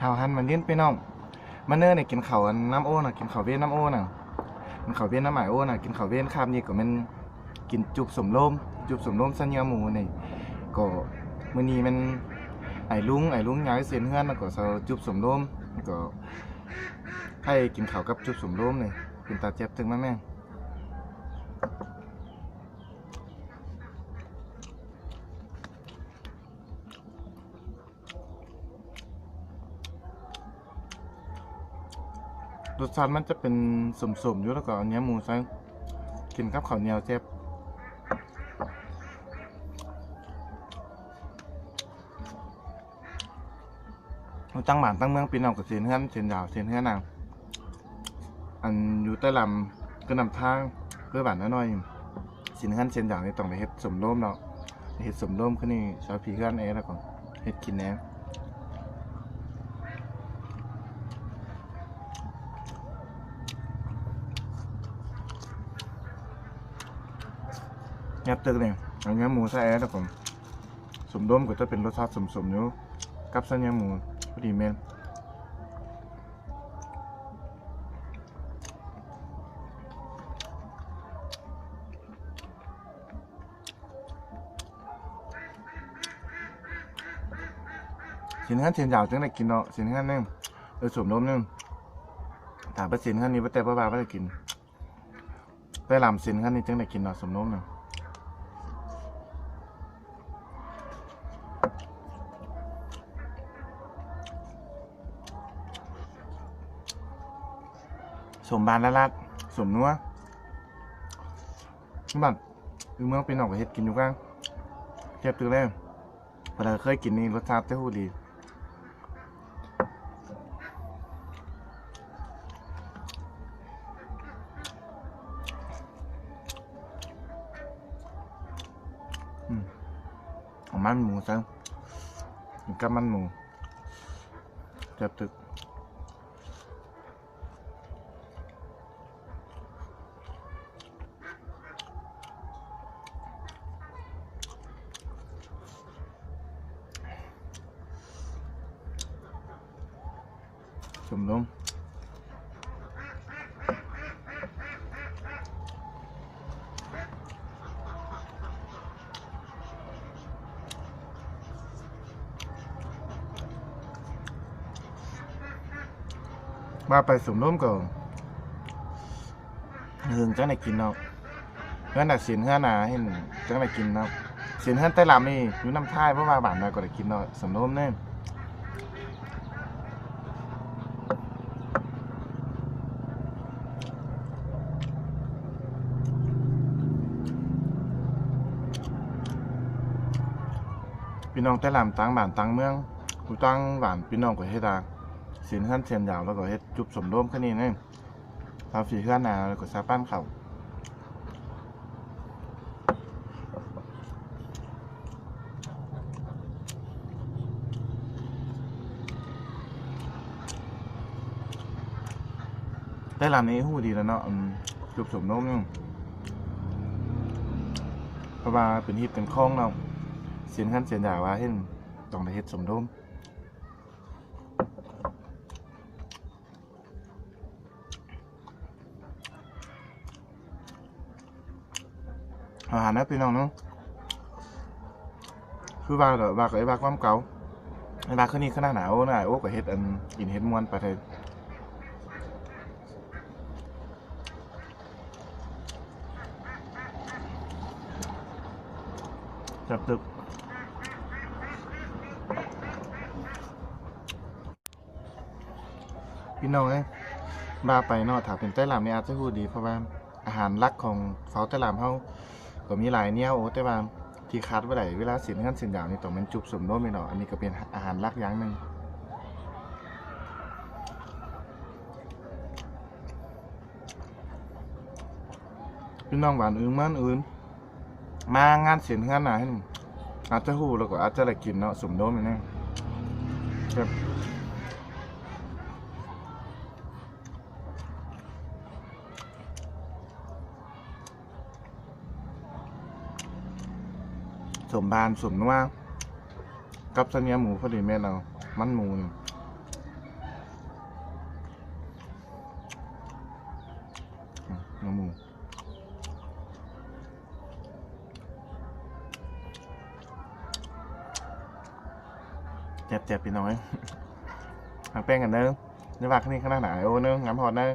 เฮาหันมันเล่นไปน้องมาเนอเนี่ยกินเข้าอันน้ำโอ้น่ะกินเข้าเวียนน้ำโอ้น่ะกินเข้าเวียนน้ำหมายโอ้น่ะกินเข้าเวียนคาบนี่ก็มันกินจุบสมลมจุบสมลมสัญญาหมูนี่ก็มื้อนี้มันไอ้ลุงไอ้ลุงย้ายเสียนเฮือนก็เซาจุบสมลมก็ให้กินข้าวกับจุบสมลมนี่เป็นตาเจ็บถึงมาแม่ รสชาติมันจะเป็นสมๆอยู่แล้วก็เอาเนื้อหมูใส่กินกับข้าวเหนียวเจ็บเราจังหวานตั้งเมืองปีนออกกับเสียนเฮือนเสียนยาวเสียนเฮือนนางอันอยู่ใต้ลำก็นำทางเพื่อบ้านน้อยๆเสียนเฮือนเสียนยาวนี่ต้องไปเฮ็ดสมโลมเนาะเฮ็ดสมโลมขึ้นนี่ชาวผีเฮือนเองแล้วก็เฮ็ดกินแหน่ ยับตึกเนี่ยเอาเนื้อหมูใส่แอร์นะผมสมด้มก็จะเป็นรสชาติสมๆอยู่กับเส้นเนื้อหมูพอดีเมนสินค้าเทียนยาวจังได้กินเนาะสินค้าเนี่ยเออสมด้มนี่ยถามไปสินค้านี้ว่าแต่ว่าบ้าว่าจะกินไปลำสินค้านี้จังได้กินเนาะสมด้มเนี่ย สมบานละลัดสมนัวนี่บัดคือเมื่อเป็นออกกับเห็ดกินอยู่กันเทียบตัวแรกพอเราเคยกินนี่รสชาติเจ้าหู้ดีอืมเอามันหมูซะกินกับมันหมูเทียบตึก ชมรมมาไปสมรมก่อนเฮืงจังไหนกินเนาะเฮือนน่ะสินเฮือนน่ะเห็นจังไหนกินเนาะสินเฮือนใต้ลำนี่อยู่น้ำท่ายเพราะว่าบ้านน้อยก็ได้กินเนาะสมรมเนี่ย พี่น้องแต่ลำต่างบ้านต่างเมืองกูตั้งบ้านพี่น้องก็เฮ็ดอะสินขั้นเทียนยาวแล้วก็เฮ็ดจุบสมร่วมขึ้นนี่นี่ทำฝีเฮือนนาแล้วก็ซาปั้นเขาแต่ลำนี้หูดีแล้วเนาะจุบสมร่มนี่เพราะว่าเป็นฮิตเป็นคล้องเนาะ เสียนขั้นเสียนใหญ่ว่าเห็นต้องได้เฮ็ดสมดมอาหารนะพี่น้องเนาะคือว่าเด้อว่ากับไอ้ว่าความเก่าไอ้ว่าคืนนี้ขนาดหนาวนะโอ้ก็เฮ็ดอันกินเฮ็ดม่วนไปเถอะจับตึก พี่น้องเอ้ยมาไปเนาะถ้าเป็นไต้หลามนี่อาจจะฮู้ดีเพราะว่าอาหารหลักของเฝ้าไต้หลามเฮาก็มีหลายแนวโอ้แต่ว่าที่คัดไว้ได้เวลาสินกันสินยาวนี่ต้องเป็นจุบสมโนมีเนาะอันนี้ก็เป็นอาหารหลักอย่างหนึ่งพี่น้องหวานอื่นมันอื่นมางานเสียนงานหนาให้หนึ่งอาจจะฮู้แล้วก็อาจจะได้กินเนาะสมโนมนี่แน่แบ สมบานสมนัวกับเสัญยาหมูพอดีเมดเรา มันหมูเจ็บๆไปน้อยหักแป้งกันเนอะเนื้อวักนี่ขนาดไหนโอ้เนอะงามพอดเนอะ